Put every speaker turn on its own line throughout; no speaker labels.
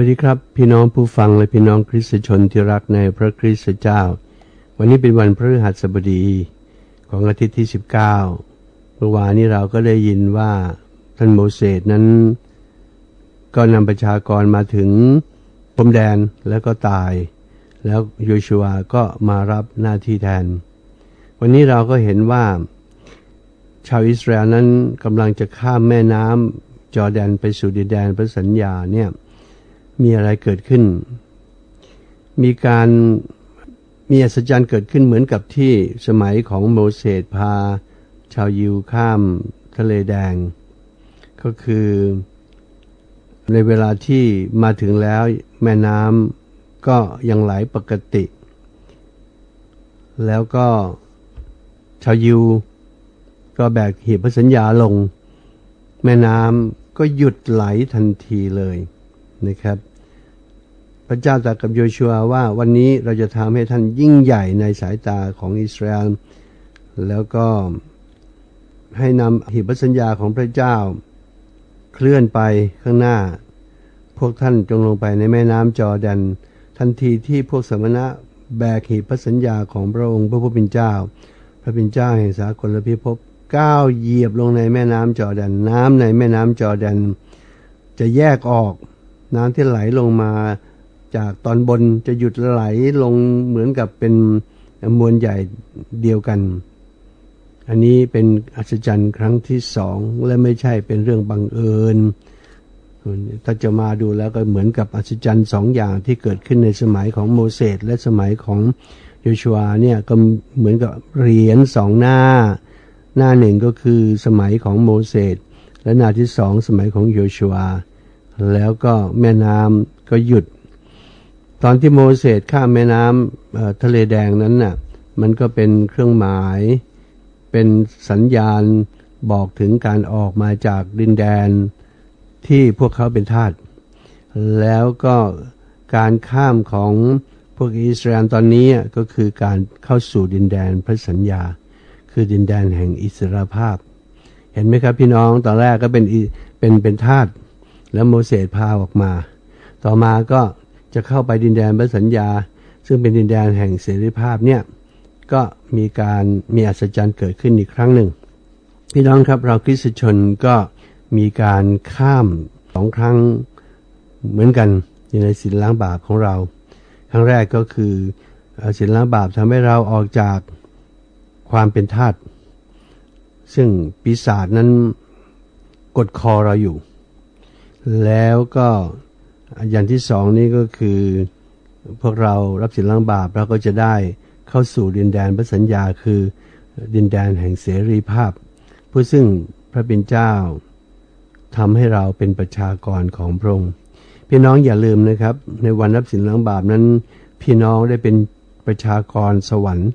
วัสดีครับ พี่น้องผู้ฟังและพี่น้องคริสตชนที่รักในพระคริสตเจ้า วันนี้เป็นวันพฤหัสบดีของอาทิตย์ที่ 19เมื่อวานนี้เราก็ได้ยินว่าท่านโมเสสนั้น ก็นำประชากรมาถึงพรมแดนแล้วก็ตาย แล้วโยชัวก็มารับหน้าที่แทน วันนี้เราก็เห็นว่า ชาวอิสราเอลนั้นกำลังจะข้ามแม่น้ำจอแดนไปสู่ดินแดนพระสัญญาเนี่ย มีอะไรเกิดขึ้น มีการมีอัศจรรย์เกิดขึ้นเหมือนกับที่สมัยของโมเสสพา ชาวยิวข้ามทะเลแดง ก็คือในเวลาที่มาถึงแล้วแม่น้ำก็ยังไหลปกติ แล้วก็ชาวยิวก็แบกหีบพระสัญญาลง แม่น้ำก็หยุดไหลทันทีเลย นะครับ พระเจ้าตรัสกับโยชัวว่าวันนี้เราจะทำให้ท่านยิ่งใหญ่ในสายตาของอิสราเอลแล้วก็ให้นำหีบพระสัญญาของพระเจ้า เคลื่อนไปข้างหน้า พวกท่านจงลงไปในแม่น้ำจอร์แดนทันทีที่พวกสมณะแบกหีบพระสัญญาของพระองค์พระผู้เป็นเจ้า พระเป็นเจ้าแห่งสากลพิภพก้าวเหยียบลงในแม่น้ำจอแดนน้ำในแม่น้ำจอแดน จะแยกออก น้ำที่ไหลลงมาจากตอนบนจะหยุดไหลลงเหมือนกับเป็นมวลใหญ่เดียวกัน อันนี้เป็นอัศจรรย์ครั้งที่สองและไม่ใช่เป็นเรื่องบังเอิญ ถ้าจะมาดูแล้วก็เหมือนกับอัศจรรย์สองอย่างที่เกิดขึ้นในสมัยของโมเสสและสมัยของโยชัวเนี่ยก็เหมือนกับเหรียญสองหน้า หน้าหนึ่งก็คือสมัยของโมเสสและหน้าที่สองสมัยของโยชัว แล้วก็แม่น้ำก็หยุด ตอนที่โมเสสข้ามแม่น้ำทะเลแดงนั้นน่ะมันก็เป็นเครื่องหมาย เป็นสัญญาณบอกถึงการออกมาจากดินแดนที่พวกเขาเป็นทาสแล้วก็การข้ามของพวกอิสราเอลตอนนี้ก็คือการเข้าสู่ดินแดนพระสัญญา คือดินแดนแห่งอิสรภาพ เห็นไหมครับพี่น้องตอนแรกก็เป็นเป็นเป็นทาส แล้วโมเสสพาออกมา ต่อมาก็จะเข้าไปดินแดนพระสัญญา ซึ่งเป็นดินแดนแห่งเสรีภาพเนี่ยก็มีการมีอัศจรรย์เกิดขึ้นอีกครั้งหนึ่ง พี่น้องครับเราคริสตชนก็มีการข้ามสองครั้งเหมือนกันอยู่ในสินล้างบาปของเรา ครั้งแรกก็คือสินล้างบาปทำให้เราออกจากความเป็นทาสซึ่งปีศาจนั้นกดคอเราอยู่ แล้วก็อย่างที่สองนี่ก็คือ พวกเรารับสินล้างบาปเราก็จะได้เข้าสู่ดินแดนพระสัญญาคือดินแดนแห่งเสรีภาพ ผู้ซึ่งพระเป็นเจ้าทำให้เราเป็นประชากรของพระองค์พี่น้องอย่าลืมนะครับ ในวันรับสินล้างบาปนั้น พี่น้องได้เป็นประชากรสวรรค์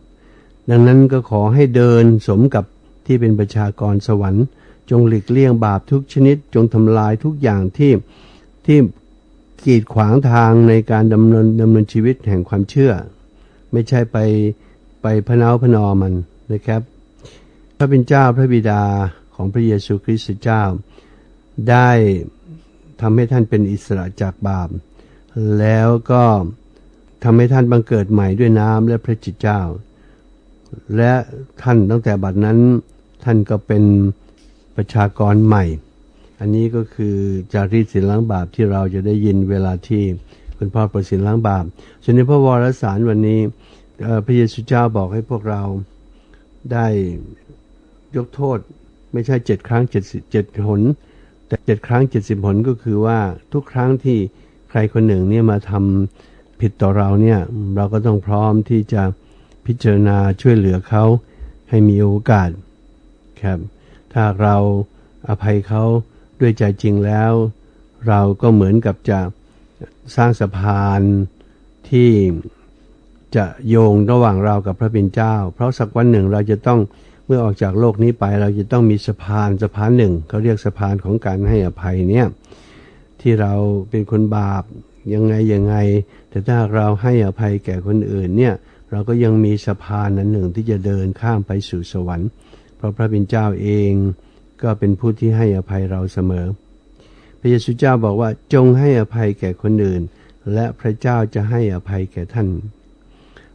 ดังนั้นก็ขอให้เดินสมกับที่เป็นประชากรสวรรค์ จงหลีกเลี่ยงบาปทุกชนิด จงทำลายทุกอย่างที่ที่กีดขวางทางในการดำเนินดำเนินชีวิตแห่งความเชื่อ ไม่ใช่ไปไปพนาพนอมันนะครับ พระเป็นเจ้าพระบิดาของพระเยซูคริสต์เจ้า ได้ทำให้ท่านเป็นอิสระจากบาป แล้วก็ทำให้ท่านบังเกิดใหม่ด้วยน้ำและพระจิตเจ้า และท่านตั้งแต่บัดนั้นท่านก็เป็น ประชากรใหม่ อันนี้ก็คือจารีตสินล้างบาปที่เราจะได้ยินเวลาที่คุณพ่อประสินล้างบาปส่วนในพระวรสารวันนี้พระเยซูเจ้าบอกให้พวกเราได้ยกโทษไม่ใช่เจ็ดครั้งเจ็ดเจ็ดหน แต่เจ็ดครั้งเจ็ดสิบหนก็คือว่าทุกครั้งที่ใครคนหนึ่งเนี่ยมาทำผิดต่อเราเนี่ยเราก็ต้องพร้อมที่จะพิจารณาช่วยเหลือเขาให้มีโอกาสครับ ถ้าเราอภัยเขาด้วยใจจริงแล้ว เราก็เหมือนกับจะสร้างสะพานที่จะโยงระหว่างเรากับพระเป็นเจ้า เพราะสักวันหนึ่งเราจะต้องเมื่อออกจากโลกนี้ไปเราจะต้องมีสะพานสะพานหนึ่งเขาเรียกสะพานของการให้อภัยเนี่ยที่เราเป็นคนบาปยังไงยังไง แต่ถ้าเราให้อภัยแก่คนอื่นเนี่ยเราก็ยังมีสะพานนั้นหนึ่งที่จะเดินข้ามไปสู่สวรรค์ ราะพระเป็นเจ้าเองก็เป็นผู้ที่ให้อภัยเราเสมอ พระเยซูเจ้าบอกว่าจงให้อภัยแก่คนอื่น และพระเจ้าจะให้อภัยแก่ท่าน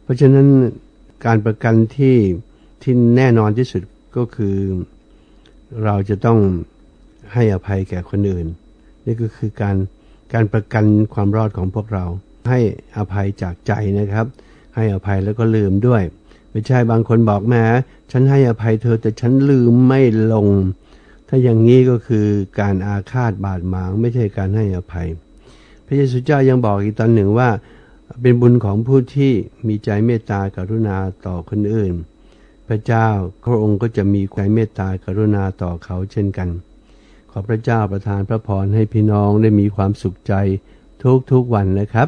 เพราะฉะนั้นการประกันที่ที่แน่นอนที่สุดก็คือ เราจะต้องให้อภัยแก่คนอื่น นี่ก็คือการการประกันความรอดของพวกเรา ให้อภัยจากใจนะครับ ให้อภัยแล้วก็ลืมด้วย ไม่ใช่บางคนบอกแม้ฉันให้อภัยเธอแต่ฉันลืมไม่ลง ถ้าอย่างนี้ก็คือการอาฆาตบาดหมาง ไม่ใช่การให้อภัย พระเยซูเจ้ายังบอกอีกตอนหนึ่งว่า เป็นบุญของผู้ที่มีใจเมตตากรุณาต่อคนอื่น พระเจ้าพระองค์ก็จะมีใจเมตตากรุณาต่อเขาเช่นกัน ขอพระเจ้าประทานพระพรให้พี่น้องได้มีความสุขใจทุกๆวันนะครับ